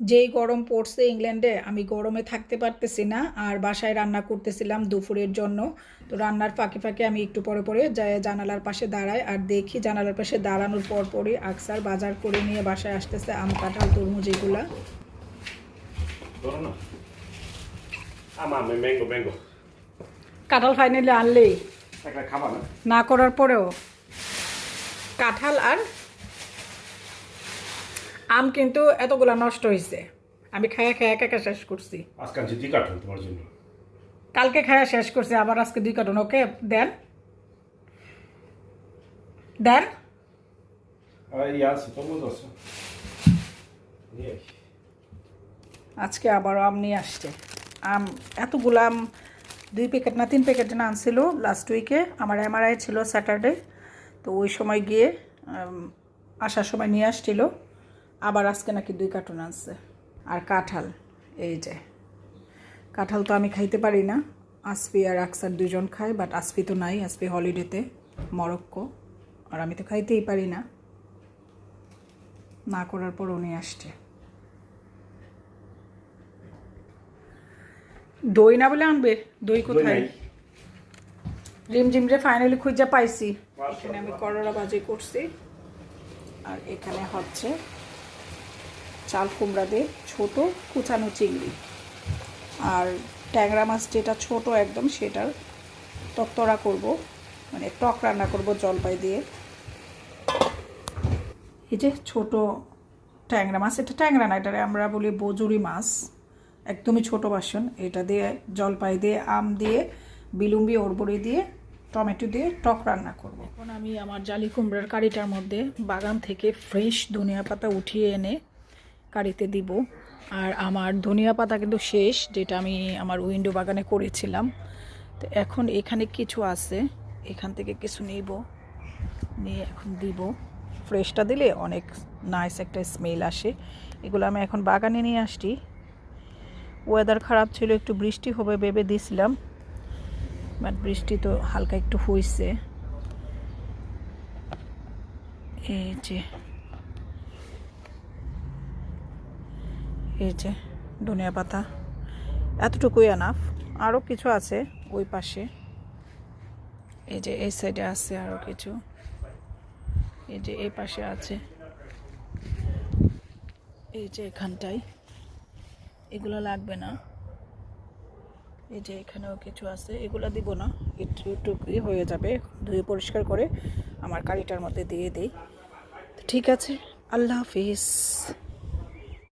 যেই গরম পড়ছে ইংল্যান্ডে আমি গরমে থাকতে পারতেছি না আর বাসায় রান্না করতেছিলাম দুপুরের জন্য। তো রান্নার ফাঁকে ফাঁকে আমি একটু পরে পরে যাই জানালার পাশে দাঁড়াই আর দেখি জানালার পাশে দাঁড়ানোর পর পরই আকসার বাজার করে নিয়ে বাসায় আসতেছে আম কাঁঠাল তরমুজ এগুলা। কাঁঠাল ফাইনালি আনলেই। না করার পরেও। কাঁঠাল আর আম কিন্তু এতগুলা নষ্ট হয়েছে আমি খায়া খায়া একা একা শেষ করছি। আজকে আনছি দুই কার্টুন তোমার জন্য। কালকে খায়া শেষ করছি আবার আজকে দুই কার্টুন ওকে? দেন। দেন। আজকে আবার আম নিয়ে আসছে। আম এতগুলো আম দুই প্যাকেট না তিন প্যাকেট না আনছিল লাস্ট উইকে আমার এমআরআই ছিল স্যাটারডে তো ওই সময় গিয়ে আসার সময় নিয়ে আসছিল। আবার আজকে নাকি দুই কার্টুন আনছে। আর কাঁঠাল এই যে। কাঁঠাল তো আমি খাইতে পারি না। আসফি আর আকসার দুজন খায় বাট আসফি তো নাই আসফি হলিডেতে মরক্কো। আর আমি তো খাইতেই পারি না। না করার পর উনি আসছে। দই না বলে আনবে? দই কোথায়। রিমঝিম রে ফাইনালি খুঁজে পাইছি। এখানে আমি করলা ভাজি করছি। আর এখানে হচ্ছে চাল কুমড়া দিয়ে ছোটো কুচানো চিংড়ি। আর ট্যাংরা মাছ যেটা ছোট একদম সেটার তত্তরা করব মানে টক রান্না করব জলপাই দিয়ে। এই যে ছোট ট্যাংরা মাছ, এটা ট্যাংরা না, এটারে আমরা বলি বজুরি মাছ। একদমই ছোট বাসন, এটা দিয়ে জলপাই দিয়ে, আম দিয়ে, বিলুম্বি, ওরবড়ি দিয়ে, টমেটো দিয়ে টক রান্না করব। এখন আমি আমার জালি কুমড়ার কারিটার মধ্যে বাগান থেকে ফ্রেশ ধনিয়া পাতা উঠিয়ে এনে কারিতে দিব। আর আমার ধনিয়া পাতা কিন্তু শেষ, যেটা আমি আমার উইন্ডো বাগানে করেছিলাম। তো এখন এখানে কিছু আছে, এখান থেকে কিছু নিব। নিয়ে এখন দিব। ফ্রেশটা দিলে অনেক নাইস একটা স্মেল আসে। এগুলো আমি এখন বাগানে নিয়ে আসছি। ওয়েদার খারাপ ছিল, একটু বৃষ্টি হবে ভেবে দিয়েছিলাম বাট বৃষ্টি তো হালকা একটু হয়েছে এই যে এই যে ধনিয়া পাতা। এতটুকুই আনাফ আরও কিছু আছে ওই পাশে। এই যে এই সাইডে আছে আরও কিছু। এই যে এই পাশে আছে। এই যে এখানটায়। এগুলো লাগবে না। এই যে এখানেও কিছু আছে। এগুলো দিব না। একটু একটুই হয়ে যাবে। ধুয়ে পরিষ্কার করে আমার কারিটার মধ্যে দিয়ে দিই। ঠিক আছে। আল্লাহ হাফিজ।